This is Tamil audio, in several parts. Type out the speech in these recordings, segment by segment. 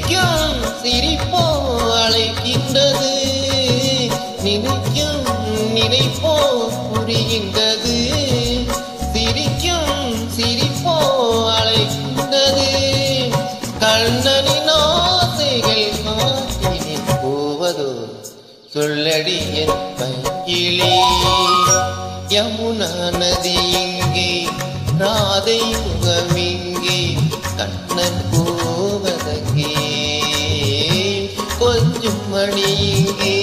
நினைக்கும் சிரிப்போ அழைக்கின்றது. நினைக்கும் நினைப்போ புரிகின்றது. சிரிக்கும் சிரிப்போ அழைக்கின்றது. கண்ணனின் ஆசைகள் காத்திலே போவதோ சொல்லடி என் பையிலே. யமுனா நதி இங்கே ராதை முகமின் ருக்மணி இங்கே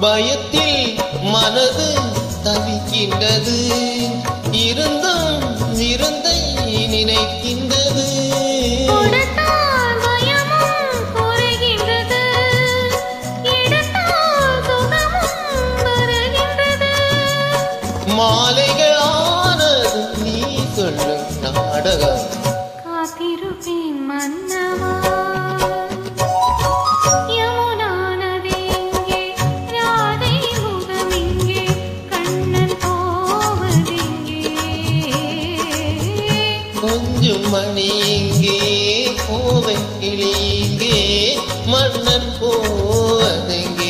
பயத்தில் மனது தவிக்கின்றது. இருந்தும் இறந்தை நினைக்கின்றது. மாலைகளானது நீ சொல்லும் நாடகம். காத்திருப்பேன் மன்னவா. இங்கே மன்னன் போவதெங்கே?